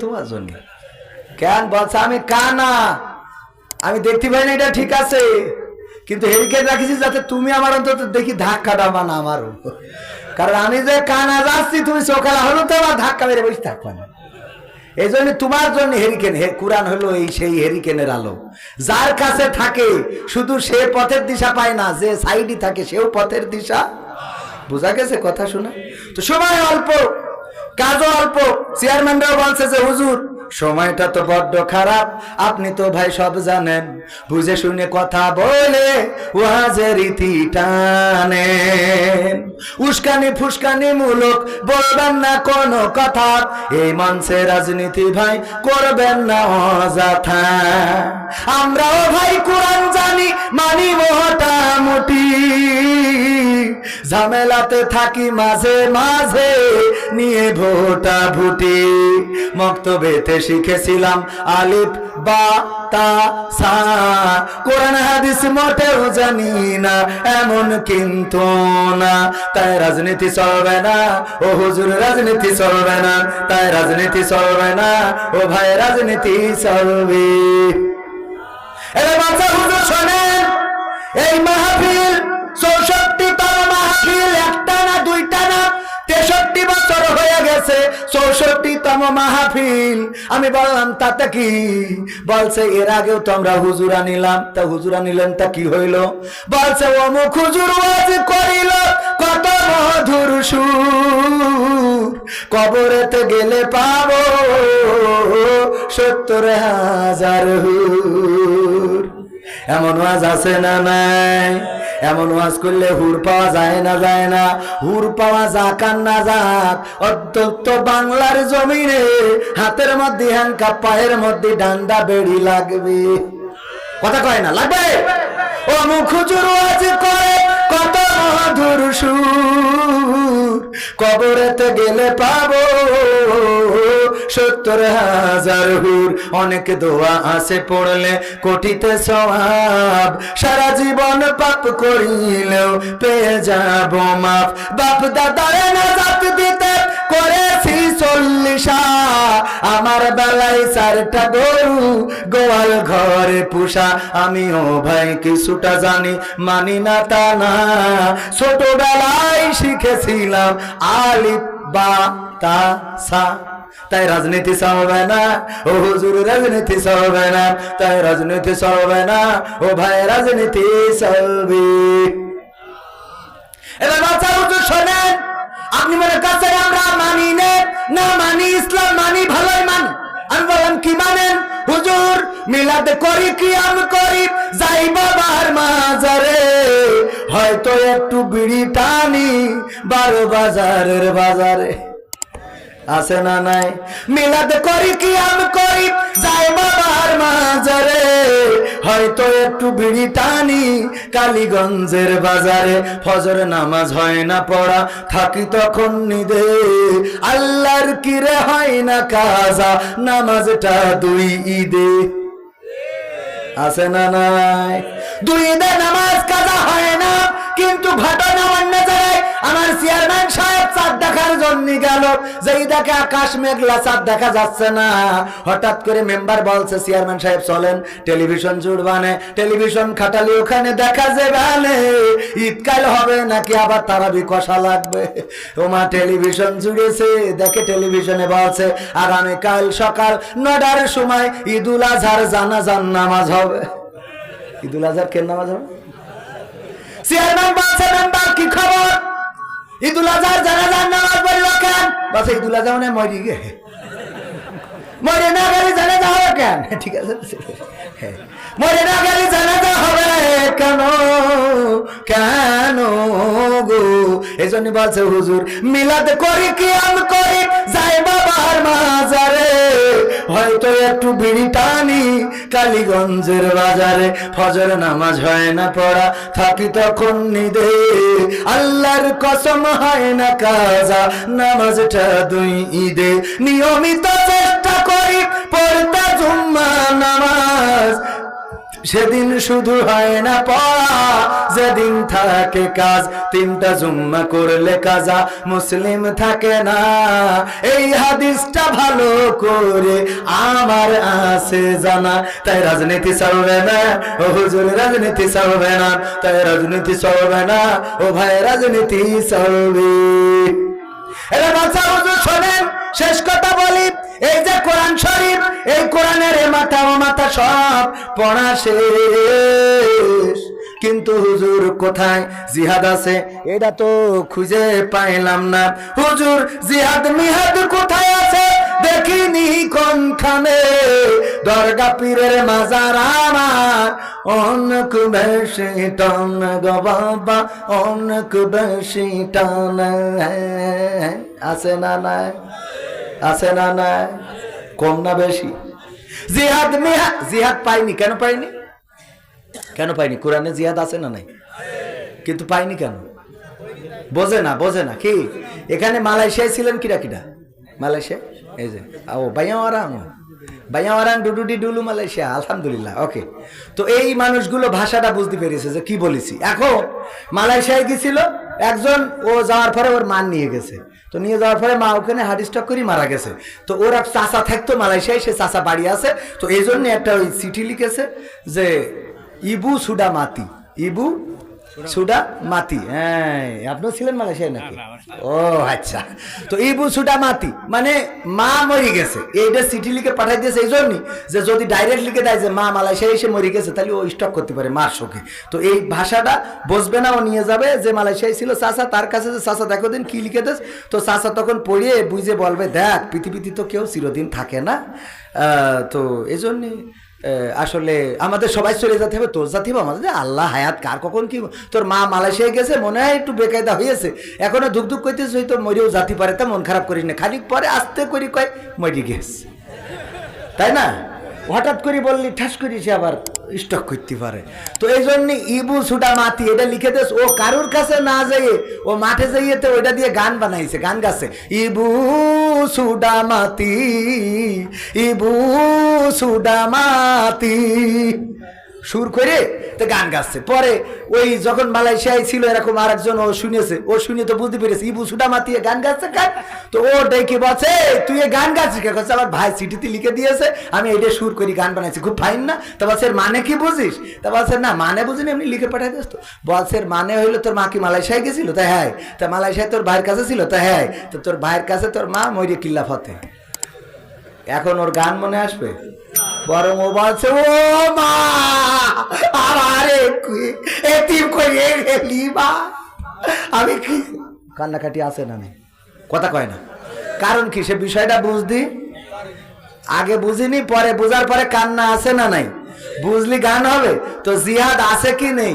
তোমার জন্য। কেন? বলছে, আমি কানা। আমি দেখতে পাই না, এটা ঠিক আছে। কিন্তু হেরিকেন রাখিছি যাতে তুমি আমার অন্তত দেখি ধাক্কাটা বানা আমারও। কারণ আমি যে কানা যাচ্ছি, তুমি চোখালা হলো তো আমার ধাক্কা মেরে বসে থাকবা না। এই জন্য তোমার জন্য হেরিকেন হে, কোরআন হলো এই সেই হেরিকেনের আলো। যার কাছে থাকে, শুধু সে পথের দিশা পায় না, যে সাইডই থাকে, সেও পথের দিশা। বোঝা গেছে কথা শোনা? তো সময় অল্প কাজও অল্প। চেয়ারম্যানরাও বলছে যে, হুজুর, সময়টা তো বড্ড খারাপ। আপনি তো ভাই সব জানেন। বুঝে শুনে কথা বলে ওয়াজে রীতি টানেন উস্কানি ফুসকানি মূলক, বলবেন না কোনো কথা। এই মঞ্চে রাজনীতি ভাই করবেন না অযথা। আমরাও ভাই কোরআন জানি মানি মোটামুটি ঝামেলাতে থাকি মাঝে মাঝে, নিয়ে ভোটা ভুটি। মক্তবেতে শিখেছিলাম আলিফ, বা, তা, সা। কোরআন, হাদিস মোটেও জানি না, এমন কিন্তু না। তাই রাজনীতি চলবে না, ও হুজুর, রাজনীতি চলবে না। তাই রাজনীতি চলবে না, ও ভাই, রাজনীতি চলবে। এবার বাচ্চা হুজুর শোনেন, এই মাহফিল চৌষট্টি তম মাহফিল একটা না দুইটা না তেষট্টি বছর হয়ে গেছে চৌষট্টি তম মাহফিল। আমি বললাম, তাতে কি? বলছে, এর আগেও তো আমরা হুজুরা নিলাম। তা হুজুরা নিলেন, তা কি হইল? বলছে, অমুক হুজুর করিল, কত মধুর সুর। কবরেতে গেলে পাবো সত্তর হাজার হুর। এমন ওয়াজ আছে না নাই? এমন ওয়াজ করলে হুর পাওয়া যায় না যায় না। হুর পাওয়া যাক আর না যাক, অত্যন্ত বাংলার জমিনে হাতের মধ্যে হ্যাঙ্কা পায়ের মধ্যে ডান্ডা বেড়ি লাগবে। কথা কয় না, লাগবে? ও মুখ ওয়াজ করে কত মধুর সুর। কবরেতে গেলে পাবো। সত্তর হাজার হুর, অনেক দোয়া আছে পড়লে, কোটিতে সব সারা জীবন পাপ করিলেও পেয়ে যাব মাপ বাপ দাদা না দিতে চল্লিশা, আমার বেলায় চারটা গরু, গোয়াল ঘরে পুষা। আমিও ভাই, কিছুটা জানি, মানি না তা না। ছোটবেলায় শিখেছিলাম আলিফ, বা, তা, সা। তাই রাজনীতি চলবে না। ও হুজুর, রাজনীতি চলবে না। তাই রাজনীতি চলবে না। ও ভাই, রাজনীতি চলবে। এবার বাচ্চা হুজুর শোনেন আপনি মনে করছেন আমরা মানি নে না মানি ইসলাম, মানি ভালোই মানি আমি বললাম, কি মানেন? হুজুর, মিলাদ করি কি? আমি করি। যাই বাবার মাজারে। হয়তো একটু বিড়ি টানি বারো বাজারের বাজারে। আছে না নাই? মিলাদ করি কি আমি করি, যাই বাবার মাজারে। হয়তো একটু বিড়ি টানি কালীগঞ্জের বাজারে। ফজর নামাজ হয় না পড়া, থাকি তখন নিদে। আল্লাহর কিরে হয় না কাজা, নামাজটা দুই ঈদে। আছে না নাই? দুই ঈদে নামাজ কাজা হয় না, কিন্তু ঘটনা অন্য আমার চেয়ারম্যান সাহেব চাঁদ দেখার জন্য গেল। যেই দেখে আকাশ মেঘলা, চাঁদ দেখা যাচ্ছে না। হঠাৎ করে মেম্বার বলছে, চেয়ারম্যান সাহেব, চলেন। টেলিভিশন জুড়বানে, টেলিভিশন খাটালি ওখানে দেখা যাবে ঈদকাল হবে নাকি আবার তারাবি কষা লাগবে? ওমা টেলিভিশন জুড়েছে। দেখে টেলিভিশনে বলছে, আগামীকাল সকাল নটার সময় ঈদুল আজহার জানাজান নামাজ হবে। ঈদুল আজহার কেন নামাজ হবে? চেয়ারম্যান বলছে ঈদুল আজহার জানাজার নামাজ পড়ল কেন বাস, ঈদুল আজহা মানে মরি গে। মরে না গেলে জানাজা হবে কেন? ঠিক আছে। মরে না গেলে জানাজা হবে কেন? কেন গো? এই জন্য বলছে হুজুর, মিলাদ করি কি আমি করি, যাই বাবার মাজারে। হয়তো একটু বিড়ি টানি কালীগঞ্জের বাজারে। ফজর নামাজ হয় না পড়া, থাকি তখন নিদে। আল্লাহর কসম হয় না কাজা, নামাজটা দুই ঈদে। নিয়মিত চেষ্টা করি সেদিন শুধু হয় না পড়া, যেদিন থাকে কাজ, তিনটা জুম্মা করলে কাজা, মুসলিম থাকে না। এই হাদিসটা ভালো করে আমার আছে জানা, তাই রাজনীতি চলবে না। ও হুজুর, রাজনীতি চলবে না। তাই রাজনীতি চলবে না। ও ভাই, রাজনীতি চলবে। এরা বাচ্চা হুজুর শোনেন, শেষ কথা বলি। এই যে কোরআন শরীফ, এই কোরআনের মাথা ও মাথা সব পড়া শেষ। কিন্তু হুজুর কোথায় জিহাদ আছে? এটা তো খুঁজে পাইলাম না। হুজুর, জিহাদ মিহাদ কোথায় আছে? দেখিনি কোনখানে। দরগা পীরের মাজার আমার। অনেক বেশি টান গো বাবা, অনেক বেশি টান। আছে না নাই? আছে না নাই? কম না বেশি? জিহাদ মিহাদ জিহাদ পাইনি, কেন পাইনি? কেন পাইনি? কোরআনে জিহাদ আছে না নাই? কিন্তু পাইনি কেন? বোঝে না বোঝে না। কি? এখানে মালয়েশিয়ায় ছিলেন কিরা কিরা মালয়েশিয়া এই যে ও বাইয়াওয়ারাং বাইয়াওয়ারাং ডুডুডি ডুলু মালয়েশিয়া, আলহামদুলিল্লাহ, ওকে। তো এই মানুষগুলো ভাষাটা বুঝতে পেরেছে যে এখন মালয়েশিয়ায় একজন, ও যাওয়ার পরে ওর মান নিয়ে গেছে। তো নিয়ে যাওয়ার পরে মা ওখানে হার্ট স্ট্রোক করে মারা গেছে। তো ওর এক চাষা থাকতো মালয়েশিয়ায়, সে চাষা বাড়ি আছে। তো এই জন্য একটা ওই চিঠি লিখেছে যে, ইবু সুডা মাতি ইবু সুডা মাতি। হ্যাঁ আপনিও ছিলেন মালয়েশিয়ায় নাকি? ও আচ্ছা। তো ইবু সুডা মাতি মানে মা মরে গেছে। এইটা চিঠি লিখে পাঠাই দিয়েছে এই জন্যই যে যদি ডাইরেক্ট লিখে দেয় যে মা মালয়েশিয়ায় এসে মরে গেছে তাহলে ও স্টক করতে পারে মার শোকে। তো এই ভাষাটা বুঝবে না ও নিয়ে যাবে যে মালয়েশিয়ায় ছিল চাচা তার কাছে যে চাচা দেখো দিন কি লিখে দেস। তো চাচা তখন পড়িয়ে বুঝে বলবে দেখ পৃথিবীতে তো কেউ চিরদিন থাকে না। আহ, তো এই জন্যই আহ, আসলে আমাদের সবাই চলে যেতে হবে, তোর জাতি হবে আমাদের। আল্লাহ হায়াত, কার কখন কি তোর মা মালয়েশিয়ায় গেছে, মনে হয় একটু বেকায়দা হয়েছে এখনও ধুক ধুক করতেছে হয়তো মরেও যাতে পারে, তা মন খারাপ করিস না। খানিক পরে আস্তে করি কয়, মরি গেছে। তাই না? হঠাৎ করে বললি, ঠাস করি সে আবার স্টক করতে পারে। তো এই জন্য ইবু সুডা মাতি, এটা লিখে দেস, ও কারুর কাছে না যাইয়ে, ও মাঠে যাইয়ে তো ওইটা দিয়ে গান বানাইছে, গান গাছে। ইবু সুডা মাতি, ইবু সুডা মাতি। সুর করে তো গান গাচ্ছে। পরে ওই যখন মালয়েশিয়ায় ছিল এরকম আরেকজন, ও শুনেছে, ও শুনে তো বুঝতে পেরেছে, ইবু সুডা মাতিয়ে গান গাচ্ছে গান তো ও ডেকে বলছে তুই গান গাচ্ছিস কে বলছে আমার ভাই চিঠিতে লিখে দিয়েছে, আমি এটা সুর করি গান বানাইছি, খুব ফাইন না? তো বলছে মানে কি বুঝিস? তা বলছে, না মানে বুঝিনি, এমনি লিখে পাঠাই দিস তো। বলছে, এর মানে হইল তোর মা কি মালয়েশিয়ায় গেছিল? তা হ্যাঁ তা মালয়েশিয়ায় তোর ভাইয়ের কাছে ছিল? তা হ্যাঁ তো তোর ভাইয়ের কাছে তোর মা মরিয়ে কিল্লা ফতে এখন ওর গান মনে আসবে? বরং ও বলছে, ও মা, আমারে এতিম করে গেলি মা। আমি কি কান্নাকাটি আছে না কথা কয় না। কারণ কি, সে বিষয়টা বুঝদি আগে বুঝিনি, পরে বুঝার পরে কান্না আছে না নাই? বুঝলি গান হবে? তো জিহাদ আছে কি নেই?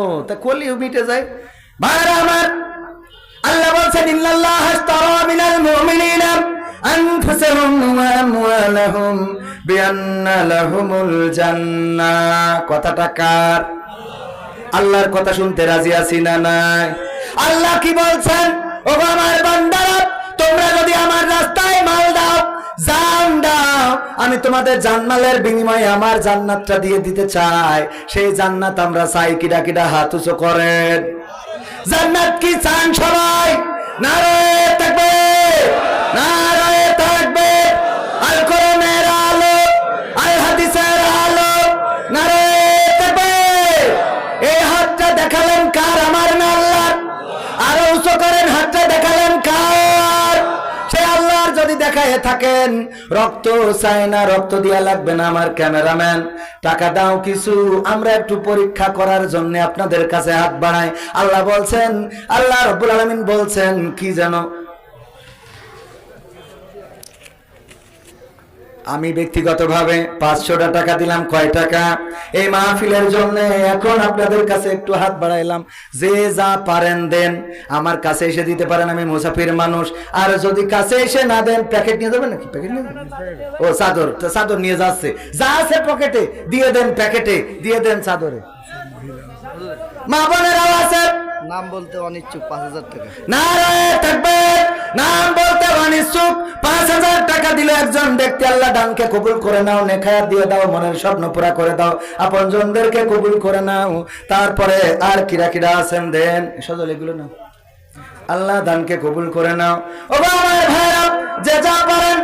ও, তা করলি মিটে যায়। ভাইরা আমার আল্লাহ বলছেন ইন্নাল্লাহ আশতারা আল্লাহর কথা শুনতে রাজি আছি না নাই? আল্লাহ কি বলছেন? ও আমার বান্দারা, তোমরা যদি আমার রাস্তায় মাল দাও আমি তোমাদের জানমালের বিনিময়ে আমার জান্নাতটা দিয়ে দিতে চাই। সেই জান্নাত আমরা চাই কিডা কিডা হাত উঁচু করেন। জান্নাত কি চান সবাই? নারে থাকবে নারে করেন হাতটা দেখালেন কার? সে আল্লাহর যদি দেখায় থাকেন, রক্ত চাই না, রক্ত দিয়া লাগবে না আমার ক্যামেরাম্যান। টাকা দাও কিছু, আমরা একটু পরীক্ষা করার জন্য আপনাদের কাছে হাত বাড়াই। আল্লাহ বলছেন, আল্লাহ রব্বুল আলমিন বলছেন, কি যেন আমি ব্যক্তিগতভাবে পাঁচশোটা টাকা দিলাম, কয় টাকা? এই মাহফিলের জন্য এখন আপনাদের কাছে একটু হাত বাড়াইলাম। যে যা পারেন দেন। আমার কাছে এসে দিতে পারেন, আমি মুসাফির মানুষ। আর যদি কাছে এসে না দেন, প্যাকেট নিয়ে যাবেন নাকি? প্যাকেট নিয়ে যাবেন? ও, চাদর। চাদর নিয়ে যাচ্ছে। যা আছে পকেটে, দিয়ে দেন প্যাকেটে, দিয়ে দেন চাদরে। মা বোনেরাও আছে। নাম বলতে অনিচ্ছুক পাঁচ হাজার টাকা। নারায় থাকবে নাম বলতে অনিচ্ছুক পাঁচ হাজার টাকা দিলে একজন ব্যক্তি আল্লাহ দানকে কবুল করে নাও নেখায়াত দিয়ে দাও মনের স্বপ্ন পুরা করে দাও। আপন জনদেরকে কবুল করে নাও তারপরে আর কিরা কিরা আছেন দেন সজল এগুলো না আল্লাহ দানকে কবুল করে নাও। ও আমার ভাইরা যে যা পারেন।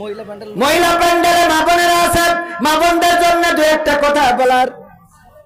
মহিলা প্যান্ডেল। মহিলা প্যান্ডেলে মা বোনেরা আছেন মা বোনদের জন্য দু একটা কথা বলার।